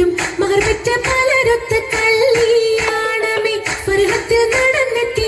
പോറ്റും. മഹർപെറ്റ പലരൊത്ത കല്യാണമേ ഫർഹത്തിൽ നടന്നെത്തി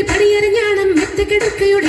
പണിയറിഞ്ഞാണം മെത്ത കിടക്കയുടെ